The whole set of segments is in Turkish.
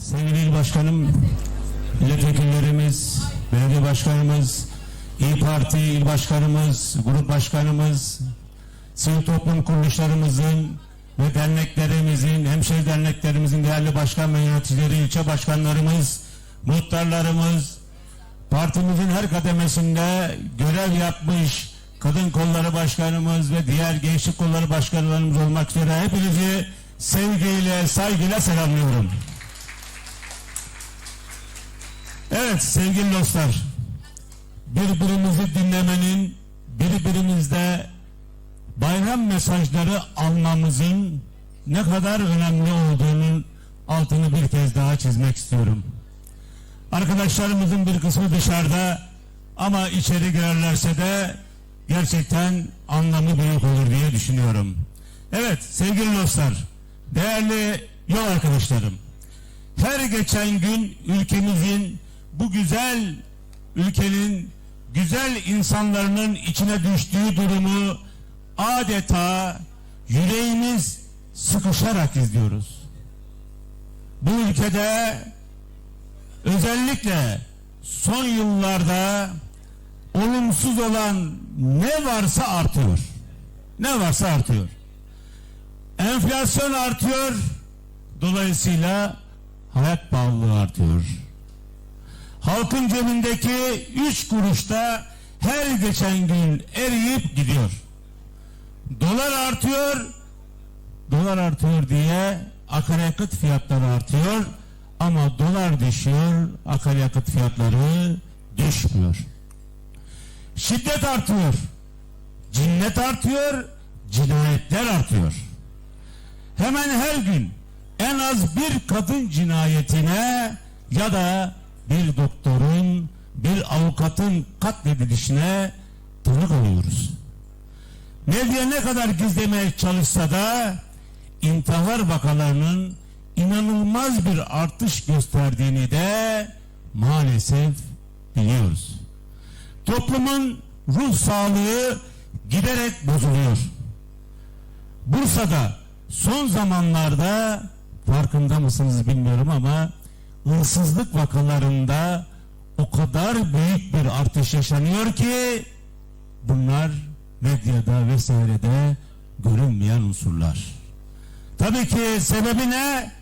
Sevgili il başkanım, milletvekillerimiz, belediye başkanımız, İyi Parti il başkanımız, grup başkanımız, sivil toplum kuruluşlarımızın ve derneklerimizin, hemşehri derneklerimizin değerli başkan ve yöneticileri, ilçe başkanlarımız, muhtarlarımız, partimizin her kademesinde görev yapmış kadın kolları başkanımız ve diğer gençlik kolları başkanlarımız olmak üzere hepinizi sevgiyle, saygıyla selamlıyorum. Evet sevgili dostlar, birbirimizi dinlemenin, birbirimizde bayram mesajları almamızın ne kadar önemli olduğunun altını bir kez daha çizmek istiyorum. Arkadaşlarımızın bir kısmı dışarıda ama içeri girerlerse de gerçekten anlamı büyük olur diye düşünüyorum. Evet sevgili dostlar, değerli yol arkadaşlarım. Her geçen gün ülkemizin bu güzel ülkenin güzel insanların içine düştüğü durumu adeta yüreğimiz sıkışarak izliyoruz. Bu ülkede özellikle son yıllarda olumsuz olan ne varsa artıyor. Ne varsa artıyor. Enflasyon artıyor. Dolayısıyla hayat pahalılığı artıyor. Halkın cebindeki üç kuruşta her geçen gün eriyip gidiyor. Dolar artıyor. Dolar artıyor diye akaryakıt fiyatları artıyor. Ama dolar düşüyor, akaryakıt fiyatları düşmüyor. Şiddet artıyor. Cinnet artıyor, cinayetler artıyor. Hemen her gün en az bir kadın cinayetine ya da bir doktorun, bir avukatın katledilişine tanık oluyoruz. Medya ne kadar gizlemeye çalışsa da intihar vakalarının inanılmaz bir artış gösterdiğini de maalesef biliyoruz. Toplumun ruh sağlığı giderek bozuluyor. Bursa'da son zamanlarda farkında mısınız bilmiyorum ama hırsızlık vakalarında o kadar büyük bir artış yaşanıyor ki bunlar medyada vesairede görünmeyen unsurlar. Tabii ki sebebi ne?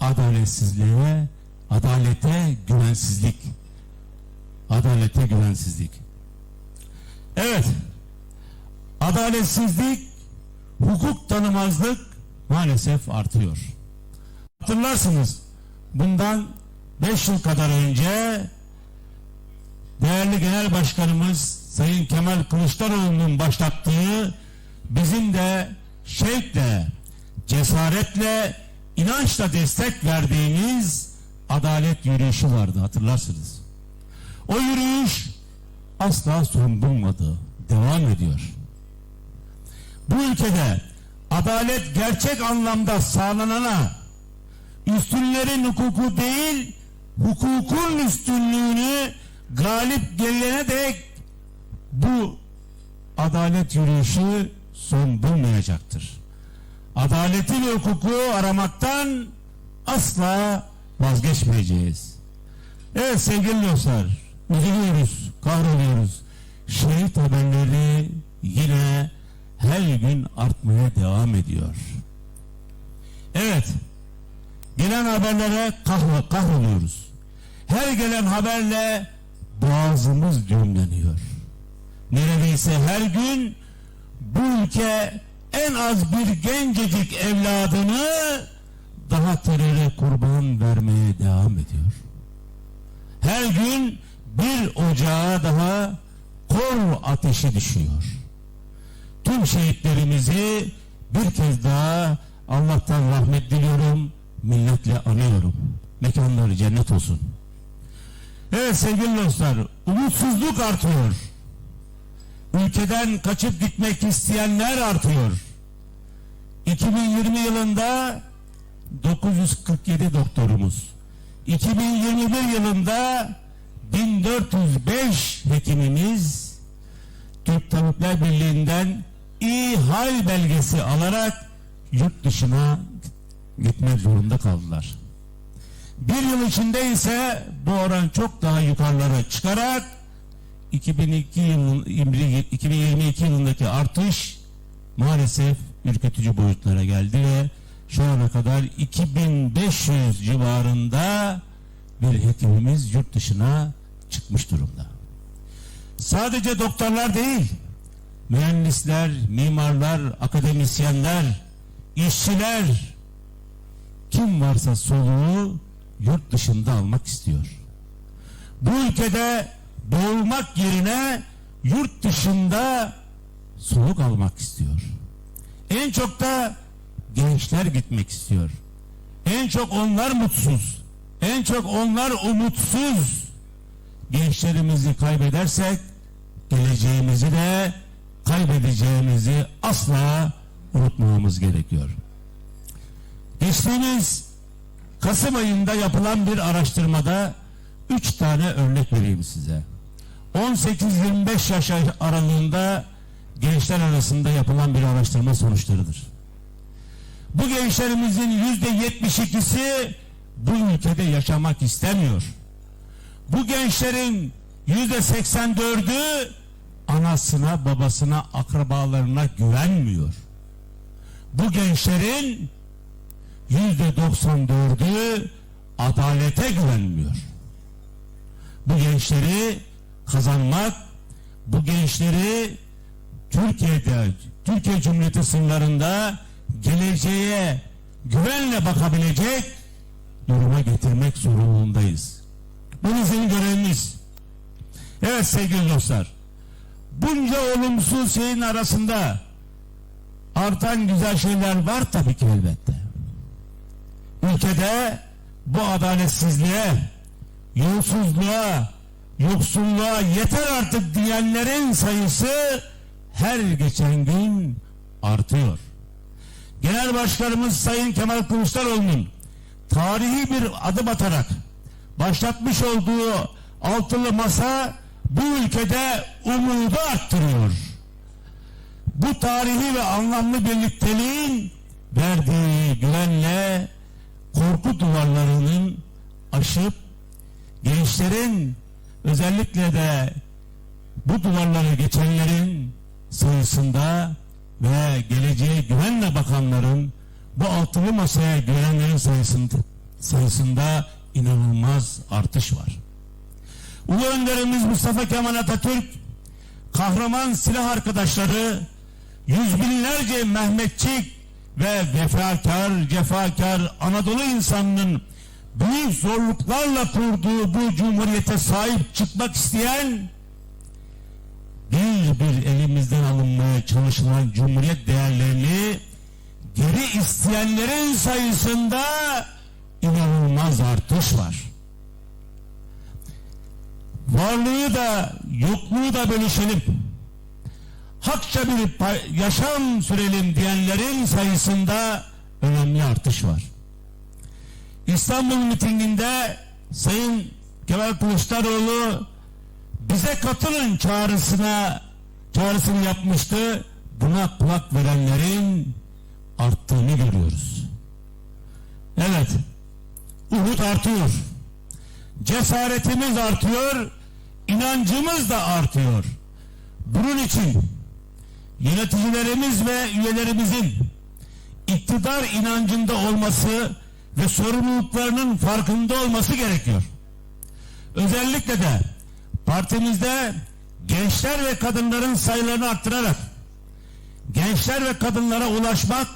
Adaletsizliğe, adalete güvensizlik. Adalete güvensizlik. Evet. Adaletsizlik, hukuk tanımazlık maalesef artıyor. Hatırlarsınız bundan 5 yıl kadar önce değerli genel başkanımız Sayın Kemal Kılıçdaroğlu'nun başlattığı bizim de şevkle, cesaretle, inançla destek verdiğimiz adalet yürüyüşü vardı hatırlarsınız. O yürüyüş asla son bulmadı, devam ediyor. Bu ülkede adalet gerçek anlamda sağlanana üstünlerin hukuku değil, hukukun üstünlüğünü galip gelene dek bu adalet yürüyüşü son bulmayacaktır. Adaleti ve hukuku aramaktan asla vazgeçmeyeceğiz. Evet sevgili dostlar, üzülüyoruz, kahroluyoruz. Şehit haberleri yine her gün artmaya devam ediyor. Evet, gelen haberlere kahro, kahroluyoruz. Her gelen haberle boğazımız düğümleniyor. Neredeyse her gün bu ülke en az bir gencecik evladını daha teröre kurban vermeye devam ediyor. Her gün bir ocağa daha kor ateşi düşüyor. Tüm şehitlerimizi bir kez daha Allah'tan rahmet diliyorum, minnetle anıyorum. Mekanları cennet olsun. Evet sevgili dostlar, umutsuzluk artıyor. Ülkeden kaçıp gitmek isteyenler artıyor. 2020 yılında 947 doktorumuz, 2021 yılında 1405 hekimimiz Türk Tabipler Birliği'nden iyi hal belgesi alarak yurt dışına gitmek zorunda kaldılar. Bir yıl içinde ise bu oran çok daha yukarılara çıkarak 2002 yılın 2022 yılındaki artış maalesef ürkütücü boyutlara geldi ve şu ana kadar 2500 civarında bir hekimimiz yurt dışına çıkmış durumda. Sadece doktorlar değil, mühendisler, mimarlar, akademisyenler, işçiler, kim varsa soluğu yurt dışında almak istiyor. Bu ülkede doğulmak yerine yurt dışında soluk almak istiyor. En çok da gençler gitmek istiyor. En çok onlar mutsuz. En çok onlar umutsuz. Gençlerimizi kaybedersek geleceğimizi de kaybedeceğimizi asla unutmamamız gerekiyor. Geçtiğimiz Kasım ayında yapılan bir araştırmada üç tane örnek vereyim size. 18-25 yaş aralığında gençler arasında yapılan bir araştırma sonuçlarıdır. Bu gençlerimizin yüzde 72'si bu ülkede yaşamak istemiyor. Bu gençlerin yüzde 84'ü anasına, babasına, akrabalarına güvenmiyor. Bu gençlerin yüzde 94'ü adalete güvenmiyor. Bu gençleri kazanmak, bu gençleri Türkiye'de, Türkiye Cumhuriyeti sınırlarında geleceğe güvenle bakabilecek duruma getirmek zorundayız. Bu bizim görevimiz. Evet sevgili dostlar, bunca olumsuz şeyin arasında artan güzel şeyler var tabii ki elbette. Ülkede bu adaletsizliğe, yolsuzluğa, yoksulluğa yeter artık diyenlerin sayısı her geçen gün artıyor. Genel Başkanımız Sayın Kemal Kılıçdaroğlu'nun tarihi bir adım atarak başlatmış olduğu altılı masa bu ülkede umudu arttırıyor. Bu tarihi ve anlamlı birlikteliğin verdiği güvenle korku duvarlarının aşıp gençlerin özellikle de bu duvarları geçenlerin sayısında ve geleceğe güvenle bakanların bu altılı masaya güvenlerin sayısında, sayısında inanılmaz artış var. Ulu önderimiz Mustafa Kemal Atatürk kahraman silah arkadaşları yüz binlerce Mehmetçik ve vefakar, cefakar Anadolu insanının büyük zorluklarla kurduğu bu cumhuriyete sahip çıkmak isteyen bir bir elimizden alınmaya çalışılan cumhuriyet değerlerini geri isteyenlerin sayısında inanılmaz artış var. Varlığı da yokluğu da bölüşelim. Hakça bir yaşam sürelim diyenlerin sayısında önemli artış var. İstanbul mitinginde Sayın Kemal Kılıçdaroğlu bize katılın çağrısına çağrısını yapmıştı. Buna kulak verenlerin arttığını görüyoruz. Evet. Umut artıyor. Cesaretimiz artıyor. inancımız da artıyor. Bunun için yöneticilerimiz ve üyelerimizin iktidar inancında olması ve sorumluluklarının farkında olması gerekiyor. Özellikle de partimizde gençler ve kadınların sayılarını arttırarak gençler ve kadınlara ulaşmak,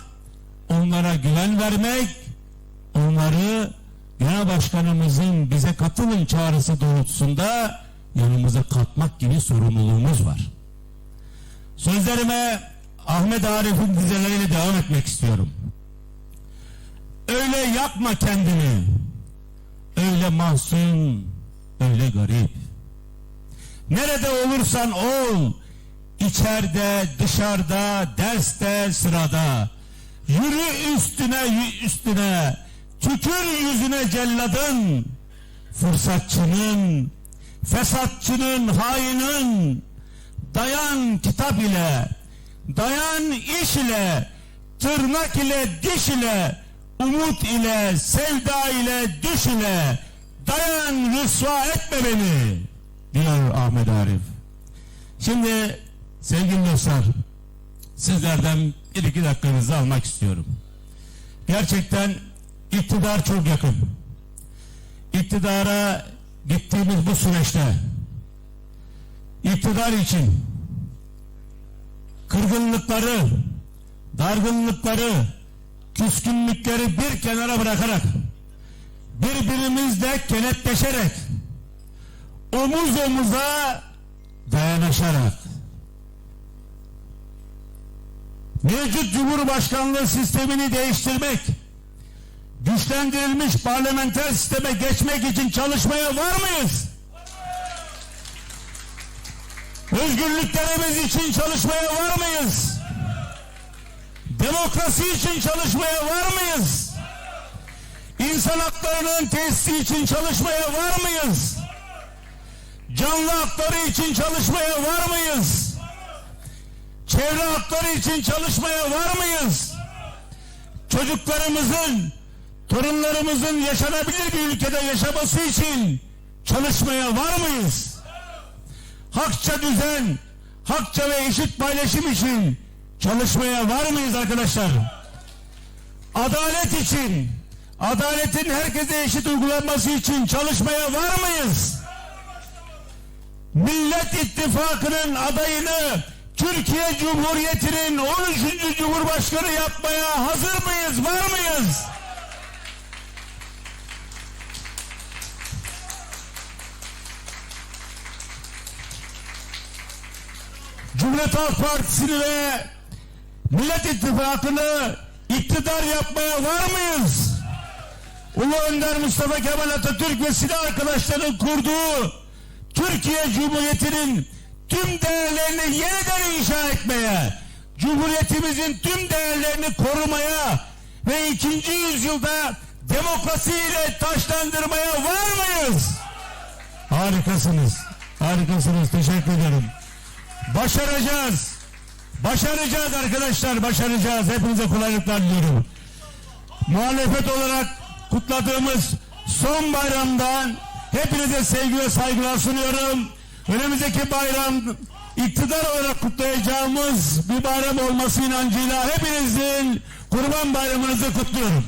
onlara güven vermek, onları genel başkanımızın bize katılın çağrısı doğrultusunda yanımıza katmak gibi sorumluluğumuz var. Sözlerime Ahmet Arif'in dizeleriyle devam etmek istiyorum. Öyle yakma kendini, öyle mahzun, öyle garip. Nerede olursan ol, içeride, dışarıda, derste, sırada. Yürü üstüne, üstüne, tükür yüzüne celladın. Fırsatçının, fesatçının, hainin, dayan kitap ile, dayan iş ile, tırnak ile, diş ile, umut ile, sevda ile, düş ile dayan rüsva etme beni diyor Ahmet Arif. Şimdi sevgili dostlar sizlerden bir iki dakikanızı almak istiyorum. Gerçekten iktidar çok yakın. İktidara gittiğimiz bu süreçte iktidar için kırgınlıkları, dargınlıkları, küskünlükleri bir kenara bırakarak birbirimizle kenetleşerek omuz omuza dayanışarak mevcut Cumhurbaşkanlığı sistemini değiştirmek güçlendirilmiş parlamenter sisteme geçmek için çalışmaya var mıyız? Özgürlüklerimiz için çalışmaya var mıyız? Demokrasi için çalışmaya var mıyız? İnsan haklarının tesisi için çalışmaya var mıyız? Canlı hakları için çalışmaya var mıyız? Çevre hakları için çalışmaya var mıyız? Çocuklarımızın, torunlarımızın yaşanabilir bir ülkede yaşaması için çalışmaya var mıyız? Hakça düzen, hakça ve eşit paylaşım için çalışmaya var mıyız arkadaşlar? Adalet için, adaletin herkese eşit uygulanması için çalışmaya var mıyız? Millet İttifakı'nın adayını Türkiye Cumhuriyeti'nin 13. Cumhurbaşkanı yapmaya hazır mıyız, var mıyız? Cumhuriyet Halk Partisi'ni ve Millet İttifakı'nı iktidar yapmaya var mıyız? Ulu Önder Mustafa Kemal Atatürk ve silah arkadaşlarının kurduğu Türkiye Cumhuriyeti'nin tüm değerlerini yeniden inşa etmeye, Cumhuriyetimizin tüm değerlerini korumaya ve ikinci yüzyılda demokrasiyle taşlandırmaya var mıyız? Harikasınız. Harikasınız. Teşekkür ederim. Başaracağız. Başaracağız arkadaşlar. Başaracağız. Hepinize kolaylıklar diliyorum. Muhalefet olarak kutladığımız son bayramdan hepinize sevgi ve saygılar sunuyorum. Önümüzdeki bayram iktidar olarak kutlayacağımız bir bayram olması inancıyla hepinizin kurban bayramınızı kutluyorum.